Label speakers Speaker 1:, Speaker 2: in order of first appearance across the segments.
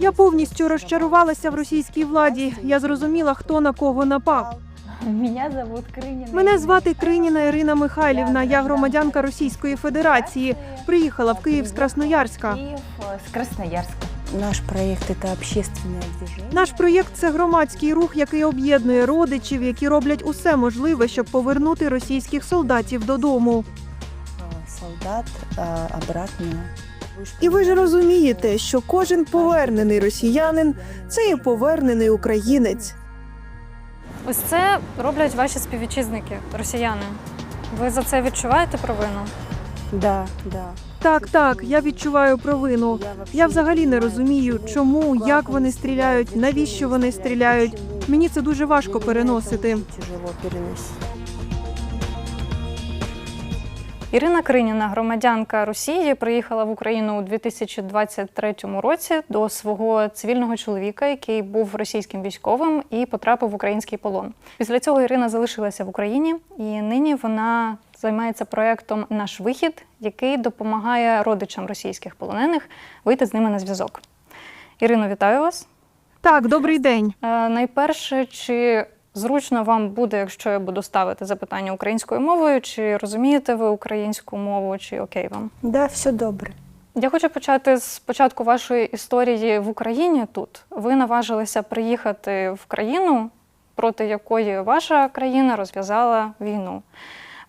Speaker 1: Я повністю розчарувалася в російській владі. Я зрозуміла, хто на кого напав.
Speaker 2: Меня зовут Крынина.
Speaker 1: Мене звати Криніна Ірина Михайлівна. Я громадянка Російської Федерації. Приїхала в Київ з Красноярська.
Speaker 2: Киев э, с Красноярска.
Speaker 3: Наш проект это общественное движение.
Speaker 1: Наш проєкт це громадський рух, який об'єднує родичів, які роблять усе можливе, щоб повернути російських солдатів додому.
Speaker 3: э, солдат э, обратно.
Speaker 1: і ви ж розумієте, що кожен повернений росіянин це і повернений українець.
Speaker 4: Ось це роблять ваші співвітчизники, росіяни. Ви за це відчуваєте провину?
Speaker 3: Да, да.
Speaker 1: Так, так, я відчуваю провину. Я взагалі не розумію, чому, як вони стріляють, навіщо вони стріляють. Мені це дуже важко переносити.
Speaker 4: Ірина Криніна, громадянка Росії, приїхала в Україну у 2023 році до свого цивільного чоловіка, який був російським військовим і потрапив в український полон. Після цього Ірина залишилася в Україні, і нині вона займається проектом Наш вихід, який допомагає родичам російських полонених вийти з ними на зв'язок. Ірино, вітаю вас.
Speaker 1: Так, добрий день.
Speaker 4: Е, Найперше, чи зручно вам буде, якщо я буду ставити запитання українською мовою, чи розумієте ви українську мову, чи окей вам?
Speaker 3: Да, все добре.
Speaker 4: Я хочу почати з початку вашої історії в Україні тут. Ви наважилися приїхати в країну, проти якої ваша країна розв'язала війну.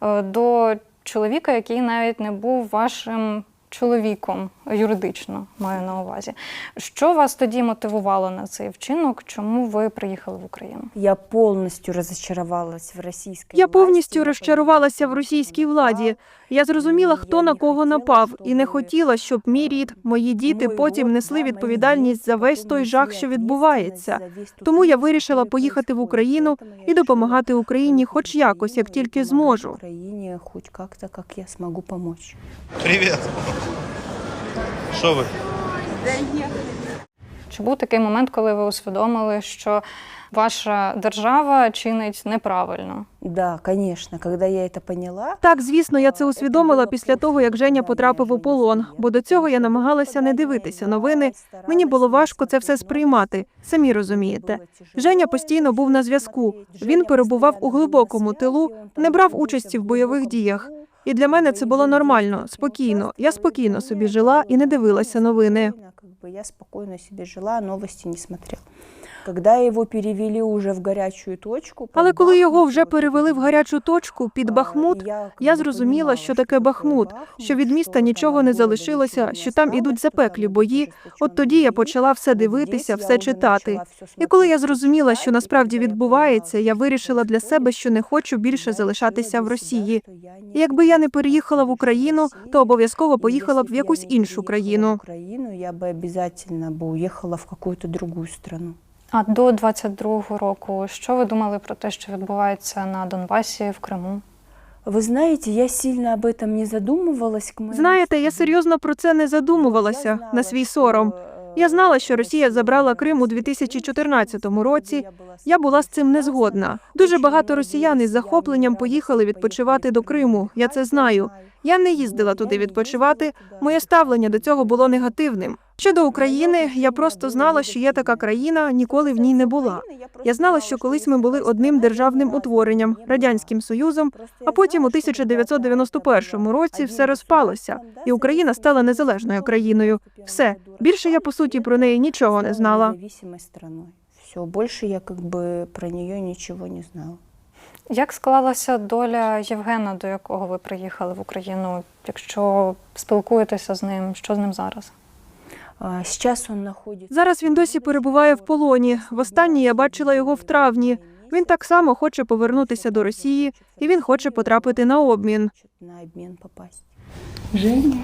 Speaker 4: Е, До чоловіка, який навіть не був вашим чоловіком юридично, маю на увазі. Що вас тоді мотивувало на цей вчинок? Чому ви приїхали в Україну?
Speaker 3: Я повністю розчарувалась в російській
Speaker 1: Я повністю
Speaker 3: власті,
Speaker 1: розчарувалася в російській владі. Я зрозуміла, хто на кого напав, і не хотіла, щоб мій рід, мої діти потім несли відповідальність за весь той жах, що відбувається. Тому я вирішила поїхати в Україну і допомагати Україні, хоч якось, як тільки зможу.
Speaker 3: Україні, хоч як-то, як я зможу допомогти.
Speaker 5: Привіт. Що ви?
Speaker 4: Чи був такий момент, коли ви усвідомили, що ваша держава чинить неправильно?
Speaker 3: Да, конечно, когда я это поняла,
Speaker 1: Так, звісно, я це усвідомила після того, як Женя потрапив у полон, бо до цього я намагалася не дивитися новини. Мені було важко це все сприймати, самі розумієте. Женя постійно був на зв'язку. Він перебував у глибокому тилу, не брав участі в бойових діях. І для мене це було нормально, спокійно. Я спокійно собі жила і не дивилася новини.
Speaker 3: Я спокійно собі жила, новості не смотрела.
Speaker 1: Але
Speaker 3: под
Speaker 1: коли його вже
Speaker 3: Бахмут,
Speaker 1: перевели в гарячу точку під
Speaker 3: а,
Speaker 1: Бахмут,
Speaker 3: я, как
Speaker 1: я
Speaker 3: бы,
Speaker 1: зрозуміла,
Speaker 3: понимала,
Speaker 1: що таке
Speaker 3: такое
Speaker 1: Бахмут, що від міста нічого не залишилося, що там ідуть запеклі бої. От тоді я почала все дивитися, все читати. І коли я зрозуміла, що насправді відбувається, я вирішила для себе, що не хочу більше залишатися в Росії. І якби я не переїхала в Україну, то обов'язково поїхала б в якусь іншу країну.
Speaker 3: Украину, я бы обязательно бы уехала в какую-то другую страну.
Speaker 4: А до 22-го року, що ви думали про те, що відбувається на Донбасі в Криму?
Speaker 3: Вы знаете, я сильно об этом не задумывалась. к моему
Speaker 1: Знаєте, я
Speaker 3: стыду.
Speaker 1: серйозно про це не задумувалася на свій сором. Я знала, що Росія забрала Крим у 2014 році. Я була з цим не згодна. Дуже багато росіян із захопленням поїхали відпочивати до Криму. Я це знаю. Я не їздила туди відпочивати. Моє ставлення до цього було негативним. Щодо України, я просто знала, що є така країна, ніколи в ній не була. Я знала, що колись ми були одним державним утворенням радянським союзом. А потім у 1991 році все розпалося, і Україна стала незалежною країною. Все більше я по суті про неї нічого не знала.
Speaker 3: Все, больше я бы про нее ничего не знала.
Speaker 4: Як склалася доля Євгена, до якого ви приїхали в Україну? Якщо спілкуєтеся з ним, що з ним зараз?
Speaker 1: Зараз він досі перебуває в полоні. Востаннє я бачила його в травні. Він так само хоче повернутися до Росії, і він хоче потрапити на обмін.
Speaker 3: На обмен попасть.
Speaker 2: Женя.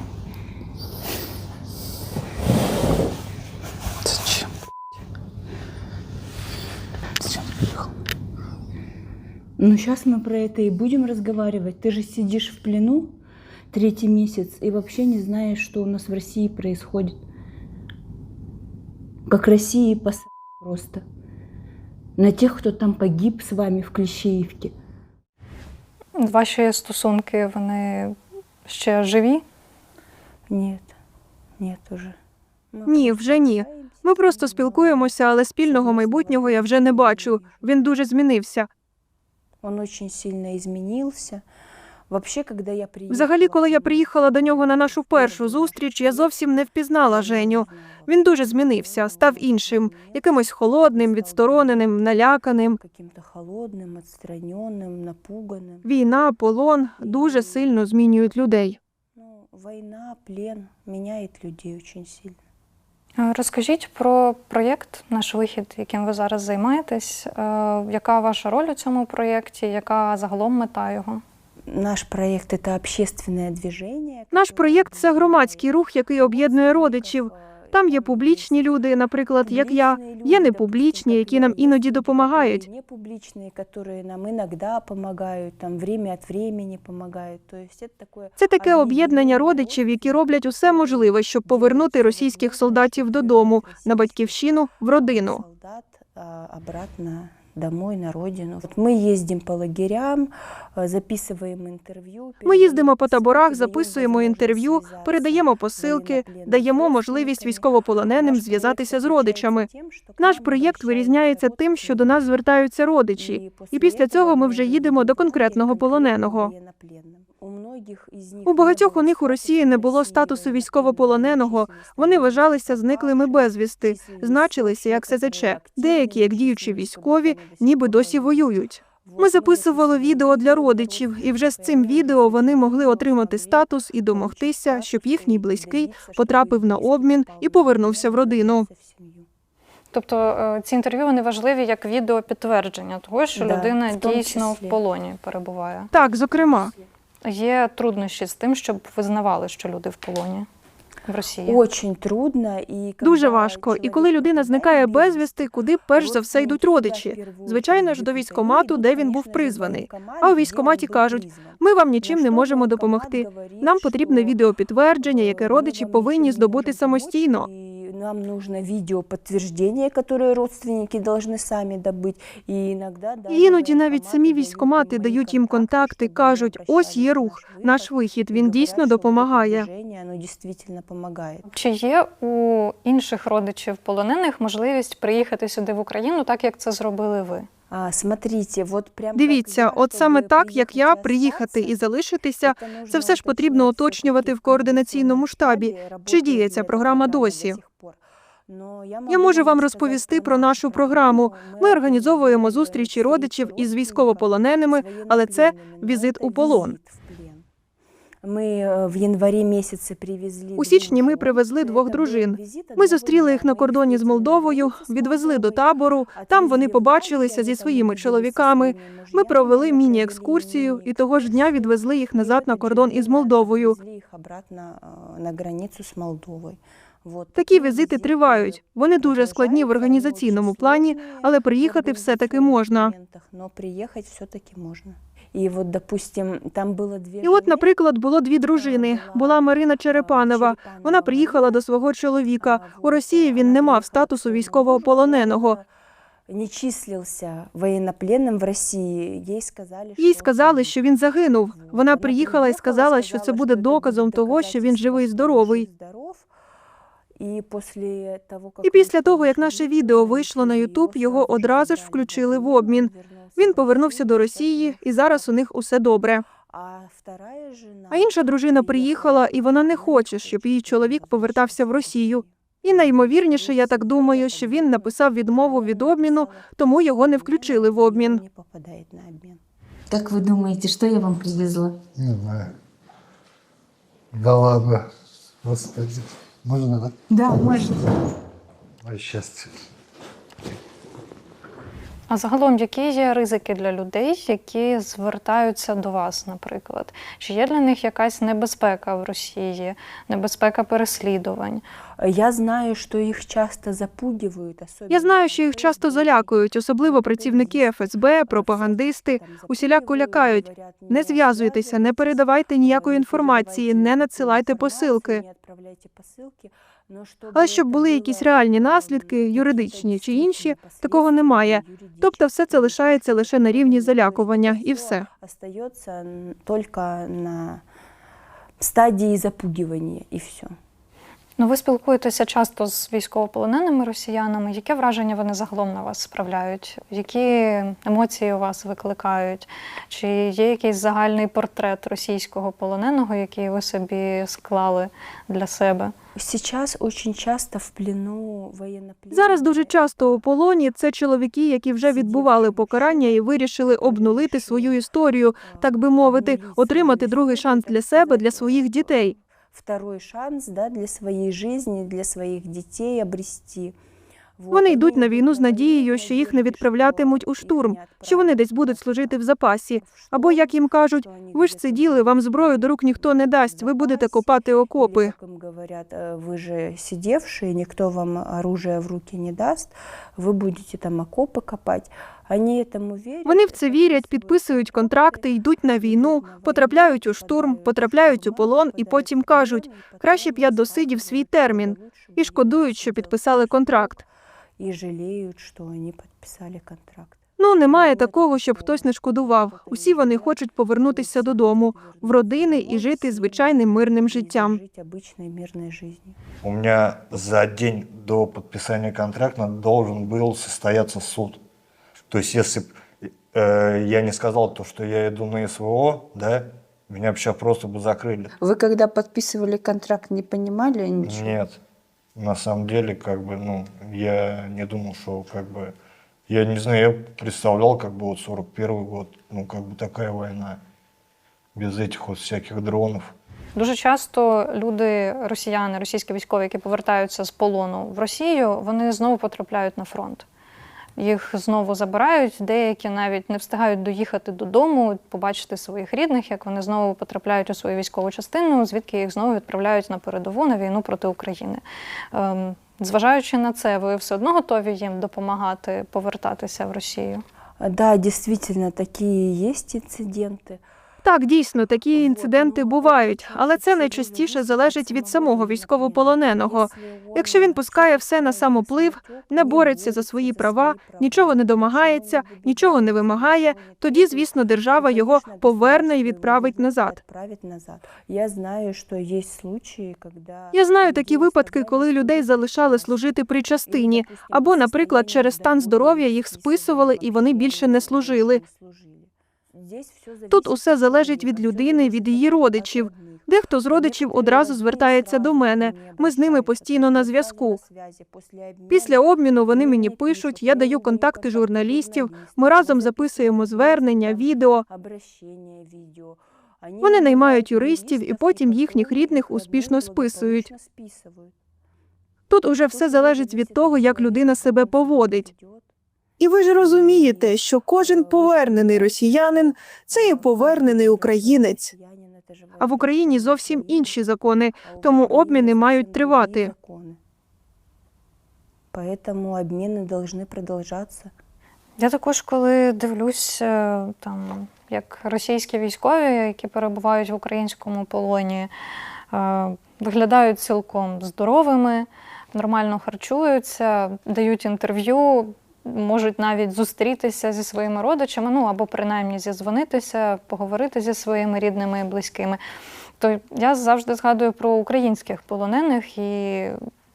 Speaker 3: Ну, сейчас мы про это и будем разговаривать. Ты же сидишь в плену третий месяц и вообще не знаешь, что у нас в России происходит. Как России пос... просто. На тех, кто там погиб с вами в Клещеевке.
Speaker 4: Ваші стосунки вони ще живі?
Speaker 3: Нет, нет уже.
Speaker 1: Ні, вже ні. Ми просто спілкуємося, але спільного майбутнього я вже не бачу. Він дуже змінився.
Speaker 3: Он очень сильно изменился. Вообще, когда я приехала...
Speaker 1: Взагалі, коли я приїхала до нього на нашу першу зустріч, я зовсім не впізнала Женю. Він дуже змінився, став іншим, якимось холодним, відстороненим, наляканим.
Speaker 3: Каким-то холодным, отстраненным, напуганным.
Speaker 1: Війна, полон дуже сильно змінюють людей.
Speaker 3: Ну, война, плен меняет людей очень сильно.
Speaker 4: Е, Розкажіть про проєкт наш вихід, яким ви зараз займаєтесь. Е, Яка ваша роль у цьому проєкті? Яка загалом мета його?
Speaker 3: Наш проєкт це общественне движення.
Speaker 1: Наш проєкт це громадський рух, який об'єднує родичів. Там є публічні люди, наприклад, як я, є непублічні, які нам іноді допомагають.
Speaker 3: Непубличные, которые нам иногда помогают, там время от времени помогают. То есть это такое
Speaker 1: Це таке об'єднання родичів, які роблять усе можливе, щоб повернути російських солдатів додому на батьківщину в родину.
Speaker 3: солдат а, обратно домой, на родину. Ми мы ездим по лагерям, записуємо інтерв'ю.
Speaker 1: Ми їздимо по таборах, записуємо інтерв'ю, передаємо посилки, даємо можливість військовополоненим зв'язатися з родичами. Наш проєкт вирізняється тим, що до нас звертаються родичі, і після цього ми вже їдемо до конкретного полоненого.
Speaker 3: У багатьох у них у Росії не було статусу
Speaker 1: військовополоненого. Вони вважалися зниклими безвісти, значилися як СЗЧ. Деякі, як діючі військові, ніби досі воюють. Ми записували відео для родичів, і вже з цим відео вони могли отримати статус і домогтися, щоб їхній близький потрапив на обмін і повернувся в родину.
Speaker 4: Тобто е, ці інтерв'ю вони важливі як відео підтвердження того, що
Speaker 3: Да,
Speaker 4: людина
Speaker 3: в
Speaker 4: дійсно
Speaker 3: числі.
Speaker 4: в полоні перебуває.
Speaker 1: Так, зокрема,
Speaker 4: Є труднощі з тим, щоб визнавали, що люди в полоні в Росії.
Speaker 3: Очень трудно і
Speaker 1: дуже важко. І коли людина зникає безвісти, куди перш за все йдуть родичі? Звичайно ж, до військкомату, де він був призваний. А у військкоматі кажуть, ми вам нічим не можемо допомогти. Нам потрібне відеопідтвердження, яке родичі повинні здобути самостійно.
Speaker 3: Нам нужно видео подтверждение, которое родственники должны сами добыть. И иногда даже
Speaker 1: І іноді навіть самі
Speaker 3: дають
Speaker 1: військкомати дають їм контакти, кажуть, ось є рух, наш
Speaker 3: вихід,
Speaker 1: він дійсно допомагає.
Speaker 4: Чи є у інших родичів полонених можливість приїхати сюди в Україну, так як це зробили ви?
Speaker 3: А, смотрите, вот прям
Speaker 1: Дивіться, от саме так, як я,
Speaker 3: приїхати
Speaker 1: і залишитися,
Speaker 3: це
Speaker 1: все ж потрібно
Speaker 3: уточнювати
Speaker 1: в координаційному штабі. Чи діє ця програма
Speaker 3: програма
Speaker 1: досі?
Speaker 3: до сих пор. Но
Speaker 1: Я можу вам розповісти про нашу програму. Ми організовуємо зустрічі родичів із військовополоненими, але це візит у полон.
Speaker 3: Ми е, в январі місяці привезли
Speaker 1: У січні ми привезли двох дружин. Ми зустріли їх на кордоні з Молдовою, відвезли до табору. Там вони побачилися зі своїми чоловіками. Ми провели міні-екскурсію і того ж дня відвезли їх назад на кордон із Молдовою.
Speaker 3: їх обратно е, на границю з Молдовою.
Speaker 1: Такі візити тривають. Вони дуже складні в організаційному плані, але приїхати все-таки можна.
Speaker 3: Но приїхати все-таки можна. І от, допустим, там було дві
Speaker 1: І от, наприклад, було дві дружини. Була Марина Черепанова. Вона приїхала до свого чоловіка. У Росії він не мав статусу військового полоненого.
Speaker 3: Не числився воєннопленним в Росії. Їй сказали,
Speaker 1: Їй сказали, що він загинув. Вона приїхала і сказала, що це буде доказом того, що він живий і здоровий.
Speaker 3: І після того,
Speaker 1: І після того, як наше відео вийшло на Ютуб, його одразу ж включили в обмін. Він повернувся до Росії, і зараз у них усе добре. А інша дружина приїхала, і вона не хоче, щоб її чоловік повертався в Росію. І найімовірніше, я так думаю, що він написав відмову від обміну, тому його не включили в обмін.
Speaker 6: Как вы думаете, что я вам привезла?
Speaker 7: Не знаю. Да ладно. Господи. Можно, да?
Speaker 6: Да, можно.
Speaker 7: Ой, счастье.
Speaker 4: А загалом, які є ризики для людей, які звертаються до вас, наприклад? Чи є для них якась небезпека в Росії, небезпека переслідувань?
Speaker 3: Я знаю, що їх часто запугивають.
Speaker 1: Я знаю, що їх часто залякують, особливо працівники ФСБ, пропагандисти. Усіляко лякають. Не зв'язуйтеся, не передавайте ніякої інформації, не надсилайте посилки. Але щоб були якісь реальні наслідки, юридичні чи інші, такого немає. Тобто, все це лишається лише на рівні залякування, і все.
Speaker 3: Остається тільки на стадії запугування, і все.
Speaker 4: Ну, ви спілкуєтеся часто з військовополоненими росіянами. Яке враження вони загалом на вас справляють? Які емоції у вас викликають? Чи є якийсь загальний портрет російського полоненого, який ви собі склали для себе?
Speaker 3: Сейчас очень часто в плену военнопленных.
Speaker 1: Зараз дуже часто у полоні це чоловіки, які вже відбували покарання і вирішили обнулити свою історію, так би мовити, отримати другий шанс для себе, для своїх дітей
Speaker 3: Второй шанс да, для своей жизни, для своих детей обрести. Вот.
Speaker 1: Вони йдуть на
Speaker 3: Они
Speaker 1: війну з
Speaker 3: идут на
Speaker 1: надією,
Speaker 3: войну,
Speaker 1: що їх не
Speaker 3: надеясь,
Speaker 1: відправлятимуть у
Speaker 3: что
Speaker 1: штурм,
Speaker 3: их не
Speaker 1: що вони десь
Speaker 3: отправят
Speaker 1: будуть служити в запасі.
Speaker 3: в
Speaker 1: Або
Speaker 3: штурм,
Speaker 1: як їм кажуть,
Speaker 3: что они
Speaker 1: ви ж
Speaker 3: где-то
Speaker 1: сиділи,
Speaker 3: будут
Speaker 1: вам зброю до рук ніхто не дасть. Ви будете
Speaker 3: запасе,
Speaker 1: копати
Speaker 3: или,
Speaker 1: окопи.
Speaker 3: как им говорят, «Э, вы же сидевшие, никто вам оружие в руки не даст, вы будете там окопы копать. Они этому верят.
Speaker 1: Вони в це вірять,
Speaker 3: подписывают
Speaker 1: підписують контракти, йдуть на війну, потрапляють у штурм, потрапляють у полон і потім кажуть, краще б я досидів свій термін, і шкодують, що підписали контракт.
Speaker 3: І жаліють, що вони підписали контракт.
Speaker 1: Ну немає такого, щоб хтось не шкодував. Усі вони хочуть повернутися додому, в родини і жити звичайним мирним життям.
Speaker 3: Жити обичною мирною життю.
Speaker 7: У меня за день до подписания контракта должен был состояться суд. То есть, если б э, я не сказал то, что я иду на СВО, да, меня бы сейчас просто бы закрыли.
Speaker 8: Вы когда подписывали контракт, не понимали ничего?
Speaker 7: Нет. На самом деле, как бы, ну, я не думал, что, как бы, я не знаю, я представлял, как бы, вот 41 год, ну, как бы такая война. Без этих вот всяких дронов.
Speaker 4: Дуже часто люди, росіяни, російські військові, які повертаються з полону в Росію, вони знову потрапляють на фронт. Їх знову забирають, деякі навіть не встигають доїхати додому, побачити своїх рідних, як вони знову потрапляють у свою військову частину, звідки їх знову відправляють на передову на війну проти України. Ем, зважаючи на це, ви все одно готові їм допомагати повертатися в Росію?
Speaker 3: Да, дійсно, такі є інциденти.
Speaker 1: Так, дійсно, такі інциденти бувають, але це найчастіше залежить від самого військовополоненого. Якщо він пускає все на самоплив, не бореться за свої права, нічого не домагається, нічого не вимагає, тоді, звісно, держава його поверне і відправить назад.
Speaker 3: Я знаю, що є случаї.
Speaker 1: Я знаю такі випадки, коли людей залишали служити при частині, або, наприклад, через стан здоров'я їх списували і вони більше не служили. Тут усе залежить від людини, від її родичів. Дехто з родичів одразу звертається до мене. Ми з ними постійно на зв'язку. Після обміну вони мені пишуть, я даю контакти журналістів. Ми разом записуємо звернення, відео. Вони наймають юристів і потім їхніх рідних успішно списують. Тут уже все залежить від того, як людина себе поводить.
Speaker 9: І ви ж розумієте, що кожен повернений росіянин це і повернений українець.
Speaker 1: А в Україні зовсім інші закони, тому обміни мають тривати.
Speaker 3: Поэтому обміни повинні продовжатися.
Speaker 4: Я також, коли дивлюсь, там як російські військові, які перебувають в українському полоні, е, виглядають цілком здоровими, нормально харчуються, дають інтерв'ю, можуть навіть зустрітися зі своїми родичами, ну або принаймні зізвонитися, поговорити зі своїми рідними і близькими. То я завжди згадую про українських полонених і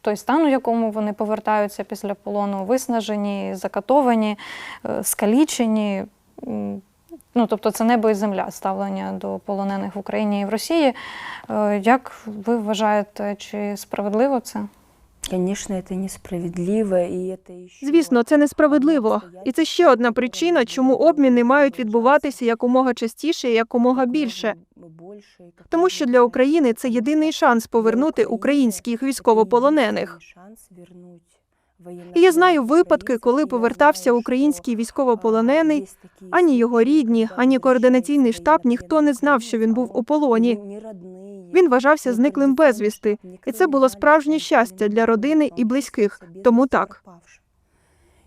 Speaker 4: той стан, у якому вони повертаються після полону, виснажені, закатовані, е, скалічені. Ну, тобто це небо і земля ставлення до полонених в Україні і в Росії. Е, Як ви вважаєте, чи справедливо це?
Speaker 3: Звісно, це несправедливо і це ще...
Speaker 1: Одна причина, чому обміни мають відбуватися якомога частіше і якомога більше. Тому що для України це єдиний шанс повернути українських військовополонених. І я знаю випадки, коли повертався український військовополонений, ані його рідні, ані координаційний штаб ніхто не знав, що він був у полоні. Він вважався зниклим безвісти, і це було справжнє щастя для родини і близьких. Тому так.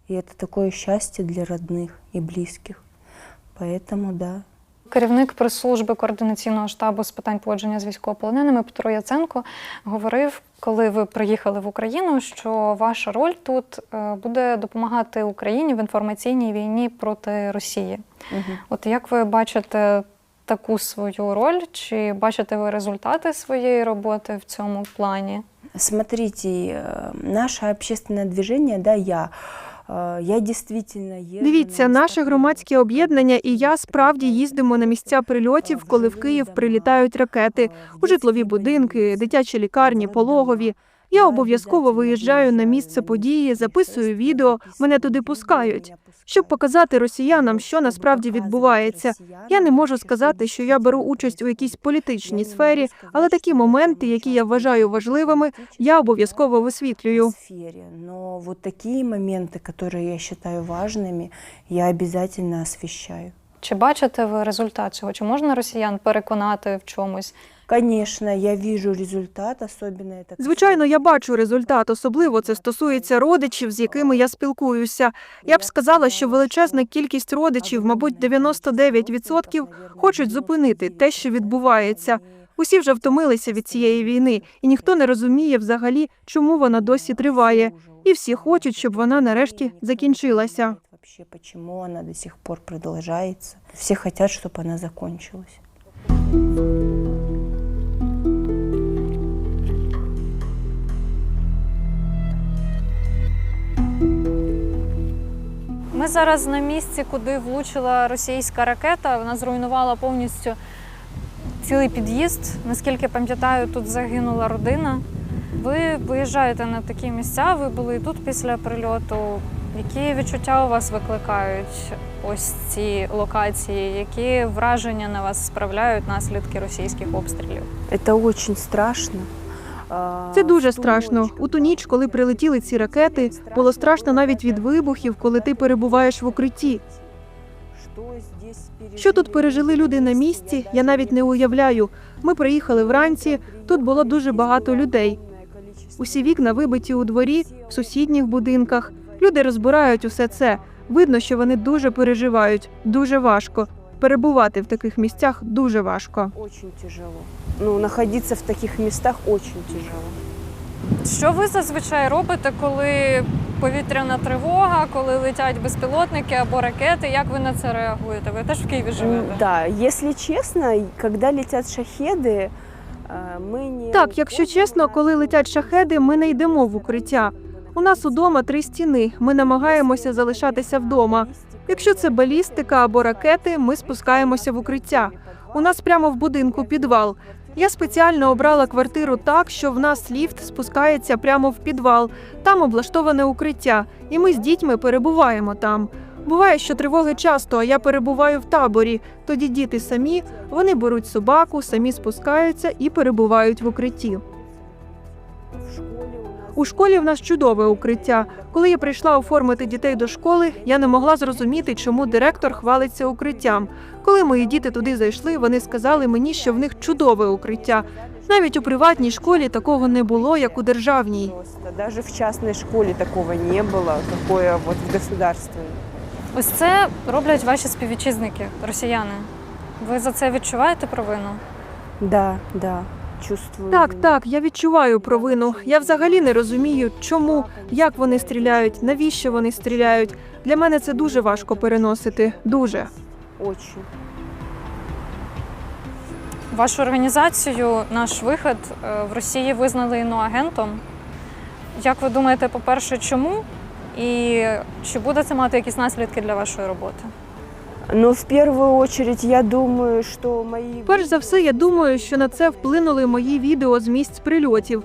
Speaker 3: І це таке щастя для родних і близьких. Поэтому, да.
Speaker 4: Керівник прес-служби координаційного штабу з питань поводження з військовополоненими Петро Яценко говорив, коли ви приїхали в Україну, що ваша роль тут е, буде допомагати Україні в інформаційній війні проти Росії.
Speaker 3: Угу.
Speaker 4: От як ви бачите таку свою роль? Чи бачите ви результати своєї роботи в цьому плані?
Speaker 3: Смотрите, э, наше общественное движение, да, я, э, я езжу
Speaker 1: Дивіться, наше громадське об'єднання і я справді їздимо на місця прильотів, коли в Київ прилітають ракети у житлові будинки, дитячі лікарні, пологові. Я обов'язково виїжджаю на місце події, записую відео. Мене туди пускають, щоб показати росіянам, що насправді відбувається. Я не можу сказати, що я беру участь у якійсь політичній сфері, але такі моменти, які я вважаю важливими, я обов'язково висвітлюю.
Speaker 3: сфере. Но вот такие моменты, которые я считаю важными, я обязательно освещаю.
Speaker 4: Чи бачите ви результат цього? Чи можна росіян переконати в чомусь?
Speaker 3: Конечно, я вижу результат, особенно это...
Speaker 1: Звичайно, я бачу результат. Особливо це стосується родичів, з якими я спілкуюся. Я б сказала, що величезна кількість родичів, мабуть, 99% хочуть зупинити те, що відбувається. Усі вже втомилися від цієї війни, і ніхто не розуміє взагалі, чому вона досі триває. І всі хочуть, щоб вона нарешті закінчилася.
Speaker 3: Вообще, почему она до сих пор продолжается? Все хотят, чтобы она закончилась.
Speaker 4: Ми зараз на місці, куди влучила російська ракета. Вона зруйнувала повністю цілий під'їзд. Наскільки пам'ятаю, тут загинула родина. Ви виїжджаєте на такі місця, ви були і тут після прильоту. Які відчуття у вас викликають ось ці локації? Які враження на вас справляють наслідки російських обстрілів?
Speaker 3: Это очень страшно.
Speaker 1: Це дуже страшно. У ту ніч, коли прилетіли ці ракети, було страшно навіть від вибухів, коли ти перебуваєш в укритті. Що тут пережили люди на місці, я навіть не уявляю. Ми приїхали вранці, тут було дуже багато людей. Усі вікна вибиті у дворі, в сусідніх будинках. Люди розбирають усе це. Видно, що вони дуже переживають, дуже важко. Перебувати в таких місцях дуже важко.
Speaker 3: Очень тяжело. Ну, находиться в таких местах очень тяжело.
Speaker 4: Що ви зазвичай робите, коли повітряна тривога, коли летять безпілотники або ракети? Як ви на це реагуєте? Ви теж в Києві
Speaker 3: М,
Speaker 4: живете?
Speaker 3: Да, если честно, когда летят шахеды, э, мы не...
Speaker 1: Так, якщо чесно, коли летять шахеди, ми не йдемо в укриття. У нас удома три стіни. Ми намагаємося залишатися вдома. Якщо це балістика або ракети, ми спускаємося в укриття. У нас прямо в будинку підвал. Я спеціально обрала квартиру так, що в нас ліфт спускається прямо в підвал. Там облаштоване укриття, і ми з дітьми перебуваємо там. Буває, що тривоги часто, а я перебуваю в таборі. Тоді діти самі, вони беруть собаку, самі спускаються і перебувають в укритті.
Speaker 3: В школе у
Speaker 1: школі в нас чудове укриття. Коли я прийшла оформити дітей до школи, я не могла зрозуміти, чому директор хвалиться укриттям. Коли мої діти туди зайшли, вони сказали мені, що в них чудове укриття. Навіть у приватній школі такого не було, як у державній.
Speaker 3: Даже в частной школе такого не было, какое вот в государственной.
Speaker 4: Ось це роблять ваші співвітчизники, росіяни. Ви за це відчуваєте провину?
Speaker 3: Да, да, чувствую.
Speaker 1: Так, так, я відчуваю провину. Я взагалі не розумію, чому, як вони стріляють, навіщо вони стріляють. Для мене це дуже важко переносити. Дуже.
Speaker 3: Очень.
Speaker 4: Вашу організацію, наш вихід е, в Росії визнали іноагентом. Як ви думаєте, по-перше, чому? І чи буде це мати якісь наслідки для вашої роботи?
Speaker 3: Но в первую очередь я думаю, что мои...
Speaker 1: Перш за все, я думаю, що на це вплинули мої відео з місць прильотів.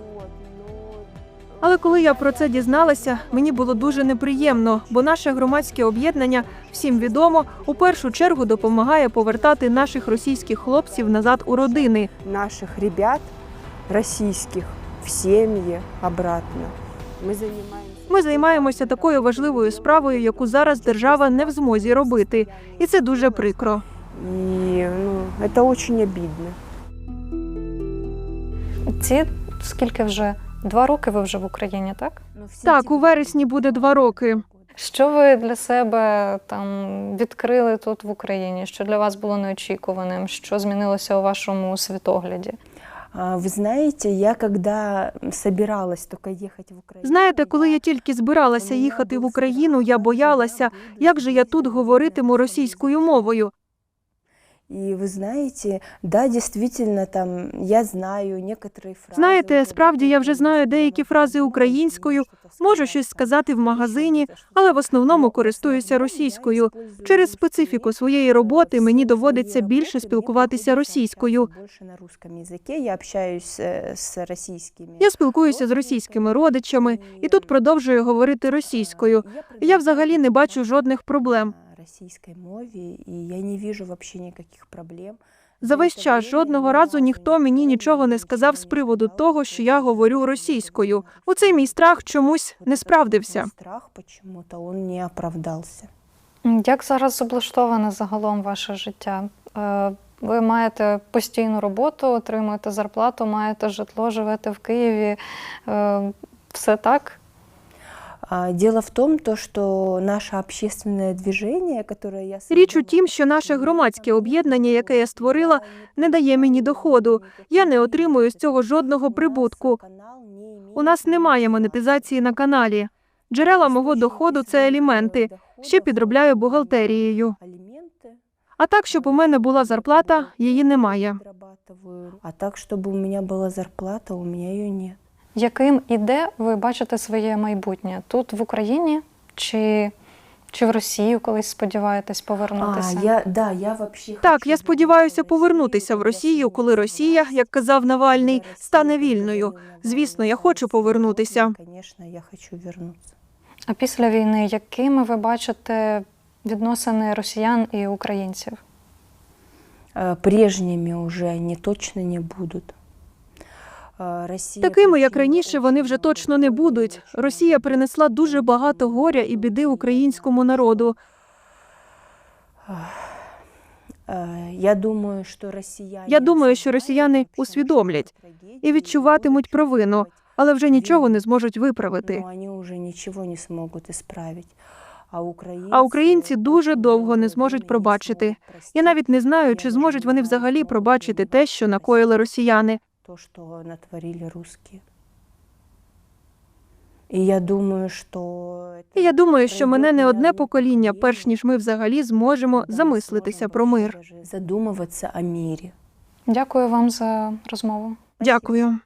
Speaker 1: Але коли я про це дізналася, мені було дуже неприємно, бо наше громадське об'єднання всім відомо у першу чергу допомагає повертати наших російських хлопців назад у родини.
Speaker 3: наших ребят российских в семьи обратно. Мы занимаемся...
Speaker 1: Ми займаємося такою важливою справою, яку зараз держава не в змозі робити, і це дуже прикро.
Speaker 3: И ну, это очень обидно.
Speaker 4: Ці скільки вже? Два роки ви вже в Україні, так?
Speaker 1: Так, у вересні буде два роки.
Speaker 4: Що ви для себе там відкрили тут в Україні? Що для вас було неочікуваним? Що змінилося у вашому світогляді?
Speaker 3: А, знаєте, я коли собиралась тільки їхати в Україну.
Speaker 1: Знаєте, коли я тільки збиралася їхати в Україну, я боялася, як же я тут говоритиму російською мовою.
Speaker 3: И вы знаете, да, действительно, там, я знаю некоторые фразы.
Speaker 1: Знаєте, справді я вже знаю деякі фрази українською, можу щось сказати в магазині, але в основному користуюся російською. Через специфіку своєї роботи мені доводиться більше спілкуватися російською.
Speaker 3: Больше на русском языке я общаюсь э, с российскими.
Speaker 1: Я спілкуюся з російськими родичами і тут продовжую говорити російською. Я взагалі не бачу жодних проблем.
Speaker 3: на российской мове, и я не вижу вообще никаких проблем.
Speaker 1: За весь час жодного разу ніхто мені нічого не сказав з приводу того, що я говорю російською. Оцей мій страх чомусь не справдився.
Speaker 3: Страх почему-то он не оправдался.
Speaker 4: Як зараз облаштоване загалом ваше життя? Е, Ви маєте постійну роботу, отримуєте зарплату, маєте житло, живете в Києві. Е, Все так?
Speaker 3: А, Дело в том, то, что наше общественное движение, которое я
Speaker 1: Річ у
Speaker 3: создала,
Speaker 1: тім, що наше громадське об'єднання, яке я створила, не дає мені доходу. Я не отримую з цього жодного прибутку. У нас немає монетизації на каналі. Джерела мого доходу це аліменти. Ще підробляю бухгалтерією. А так, щоб у мене була зарплата, її немає.
Speaker 3: Подрабатываю. А так, чтобы у меня была зарплата, у меня ее нет.
Speaker 4: яким і де ви бачите своє майбутнє? Тут в Україні чи, чи в Росію колись сподіваєтесь повернутися?
Speaker 3: А, я, да, я вообще
Speaker 1: Так, я сподіваюся повернутися в Росію, коли Росія, як казав Навальний, стане вільною. Звісно, я хочу повернутися.
Speaker 3: Конечно, я хочу вернуться.
Speaker 4: А після війни якими ви бачите відносини росіян і українців?
Speaker 3: Э, Прежними уже они точно не будут. Россия
Speaker 1: Такими, як раніше, вони вже точно не будуть. Росія принесла дуже багато горя і біди українському народу.
Speaker 3: Я думаю, що росіяни
Speaker 1: Я думаю, що росіяни усвідомлять і відчуватимуть провину, але вже нічого не зможуть виправити.
Speaker 3: Но они уже ничего не. А українці,
Speaker 1: А українці дуже довго не зможуть пробачити. Я навіть не знаю, чи зможуть вони взагалі пробачити те, що накоїли росіяни.
Speaker 3: То, что натворили русские. І я думаю, що
Speaker 1: І я думаю, що мене не одне покоління, перш ніж ми взагалі зможемо замислитися про мир.
Speaker 3: задумуватися о мірі.
Speaker 4: Дякую вам за розмову.
Speaker 1: Дякую.